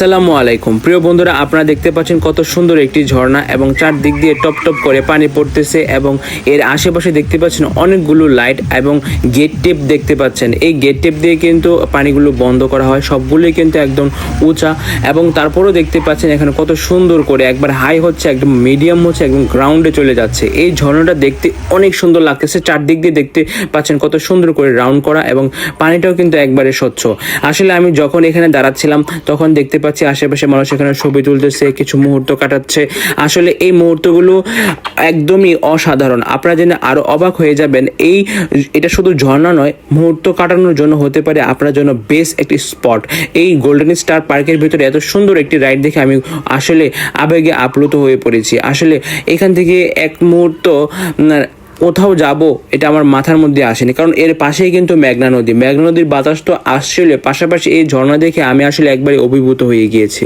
আসসালামু আলাইকুম। প্রিয় বন্ধুরা, আপনারা দেখতে পাচ্ছেন কত সুন্দর একটি ঝর্ণা এবং চারদিক দিয়ে টপ টপ করে পানি পড়তেছে এবং এর আশেপাশে দেখতে পাচ্ছেন অনেকগুলো লাইট এবং গেট টেপ দেখতে পাচ্ছেন। এই গেট টেপ দিয়ে কিন্তু পানিগুলো বন্ধ করা হয়, সবগুলোই কিন্তু একদম উঁচা এবং তারপরেও দেখতে পাচ্ছেন এখানে কত সুন্দর করে একবার হাই হচ্ছে, একদম মিডিয়াম হচ্ছে, একদম গ্রাউন্ডে চলে যাচ্ছে। এই ঝর্ণাটা দেখতে অনেক সুন্দর লাগতেছে, চারদিক দিয়ে দেখতে পাচ্ছেন কত সুন্দর করে রাউন্ড করা এবং পানিটাও কিন্তু একবারে স্বচ্ছ। আসলে আমি যখন এখানে দাঁড়াচ্ছিলাম, তখন দেখতে পাচ্ছি আশেপাশে মানুষ এখানে ছবি তুলতেছে, কিছু মুহূর্ত কাটাচ্ছে। আসলে এই মুহূর্তগুলো একদমই অসাধারণ। আপনারা জেনে আরও অবাক হয়ে যাবেন, এই এটা শুধু ঝর্ণা নয়, মুহূর্ত কাটানোর জন্য হতে পারে আপনার জন্য বেস্ট একটি স্পট। এই গোল্ডেন স্টার পার্কের ভিতরে এত সুন্দর একটি রাইড দেখে আমি আসলে আবেগে আপ্লুত হয়ে পড়েছি। আসলে এখান থেকে এক মুহূর্ত কোথাও যাব, এটা আমার মাথার মধ্যে আসেনি। কারণ এর পাশেই কিন্তু মেঘনা নদী। মেঘনা নদীর বাতাস তো আসছিল পাশাপাশি এই ঝর্ণা দেখে আমি আসলে একবারে অভিভূত হয়ে গিয়েছি।